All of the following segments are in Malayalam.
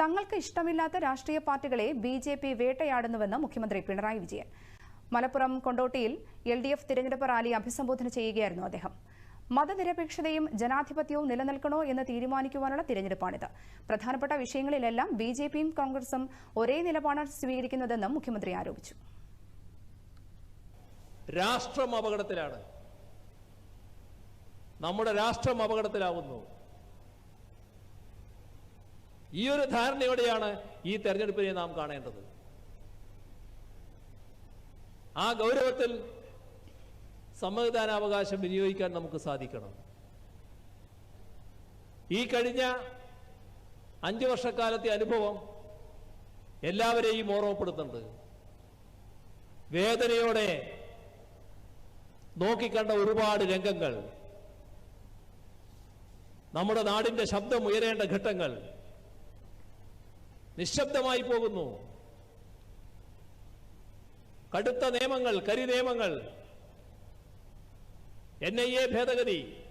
തങ്ങൾക്ക് ഇഷ്ടമില്ലാത്ത രാഷ്ട്രീയ പാർട്ടികളെ ബി ജെ പി വേട്ടയാടുന്നുവെന്ന് മുഖ്യമന്ത്രി പിണറായി വിജയൻ. മലപ്പുറം കൊണ്ടോട്ടിയിൽ എൽ ഡി എഫ് തിരഞ്ഞെടുപ്പ് റാലി അഭിസംബോധന ചെയ്യുകയായിരുന്നു അദ്ദേഹം. മതനിരപേക്ഷതയും ജനാധിപത്യവും നിലനിൽക്കണോ എന്ന് തീരുമാനിക്കുവാനുള്ള തിരഞ്ഞെടുപ്പാണിത്. പ്രധാനപ്പെട്ട വിഷയങ്ങളിലെല്ലാം ബി ജെ പിയും കോൺഗ്രസും ഒരേ നിലപാടാണ് സ്വീകരിക്കുന്നതെന്നും മുഖ്യമന്ത്രി ആരോപിച്ചു. രാഷ്ട്രം അപകടത്തിലാണ്. നമ്മുടെ രാഷ്ട്രം അപകടത്തിലാവുന്നു. ഈ ഒരു ധാരണയോടെയാണ് ഈ തെരഞ്ഞെടുപ്പിനെ നാം കാണേണ്ടത്. ആ ഗൗരവത്തിൽ സമ്മതിദാനാവകാശം വിനിയോഗിക്കാൻ നമുക്ക് സാധിക്കണം. ഈ കഴിഞ്ഞ അഞ്ചു വർഷക്കാലത്തെ അനുഭവം എല്ലാവരെയും ഓർമ്മപ്പെടുത്തുന്നുണ്ട്. വേദനയോടെ നോക്കിക്കണ്ട ഒരുപാട് രംഗങ്ങൾ. നമ്മുടെ നാടിന്റെ ശബ്ദം ഉയരേണ്ട ഘട്ടങ്ങൾ. നിശബ്ദമായി പോകുന്നു. കടുത്ത നിയമങ്ങൾ കരി നിയമങ്ങൾ എൻ ഐ എ ഭേദഗതി.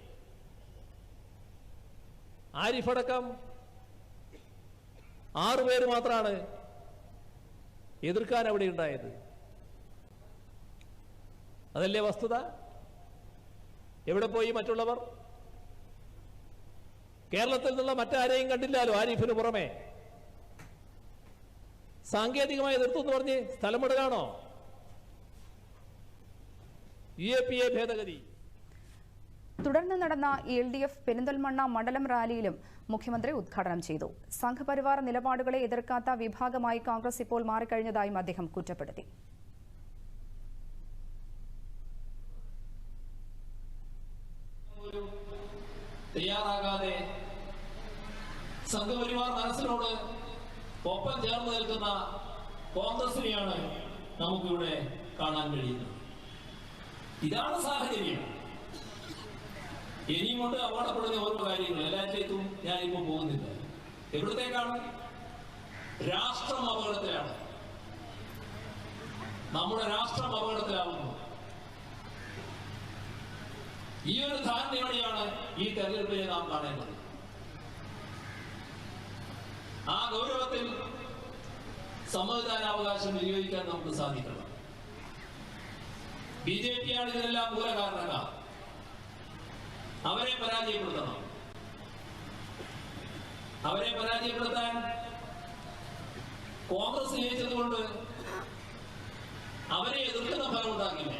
ആരിഫടക്കം ആറുപേര് മാത്രമാണ് എതിർക്കാൻ അവിടെ ഉണ്ടായത്. അതല്ലേ വസ്തുത? എവിടെ പോയി മറ്റുള്ളവർ? കേരളത്തിൽ നിന്നുള്ള മറ്റാരെയും കണ്ടില്ലാലോ ആരിഫിന് പുറമെ? സാങ്കേതികമായി എതിർത്തു എന്ന് പറഞ്ഞ് സ്ഥലമിടുകയാണോ? യു എ പി എ ഭേദഗതി. തുടർന്ന് നടന്ന എൽ ഡി എഫ് പെരിന്തൽമണ്ണ മണ്ഡലം റാലിയിലും മുഖ്യമന്ത്രി ഉദ്ഘാടനം ചെയ്തു. സംഘപരിവാർ നിലപാടുകളെ എതിർക്കാത്ത വിഭാഗമായി കോൺഗ്രസ് ഇപ്പോൾ മാറിക്കഴിഞ്ഞതായും അദ്ദേഹം കുറ്റപ്പെടുത്തി. തയ്യാറാകാതെ സംഘപരിവാർ മനസ്സിനോട് ഒപ്പം ചേർന്ന് നിൽക്കുന്ന കോൺഗ്രസിനെയാണ് നമുക്കിവിടെ കാണാൻ കഴിയുന്നത്. ഇതാണ് സാഹചര്യം. ഇനിയും കൊണ്ട് അപകടപ്പെടുന്ന ഓരോ കാര്യങ്ങൾ എല്ലാറ്റിലേക്കും ഞാൻ ഇപ്പോൾ പോകുന്നില്ല. എവിടത്തേക്കാണ്? രാഷ്ട്രം അപകടത്തിലാണ്. നമ്മുടെ രാഷ്ട്രം അപകടത്തിലാവുന്നു. ഈ ഒരു ധാരണയോടെയാണ് ഈ തെരഞ്ഞെടുപ്പിനെ നാം കാണേണ്ടത്? ആ ഗൗരവത്തിൽ സമ്മതിദാനാവകാശം വിനിയോഗിക്കാൻ നമുക്ക് സാധിക്കണം. ബി ജെ പിയാണ് ഇതിനെല്ലാം മൂലകാരണക്കാർ അവരെ പരാജയപ്പെടുത്തണം. അവരെ പരാജയപ്പെടുത്താൻ കോൺഗ്രസ് ജയിച്ചതുകൊണ്ട് അവരെ എതിർക്കുന്ന ഫലം ഉണ്ടാക്കില്ല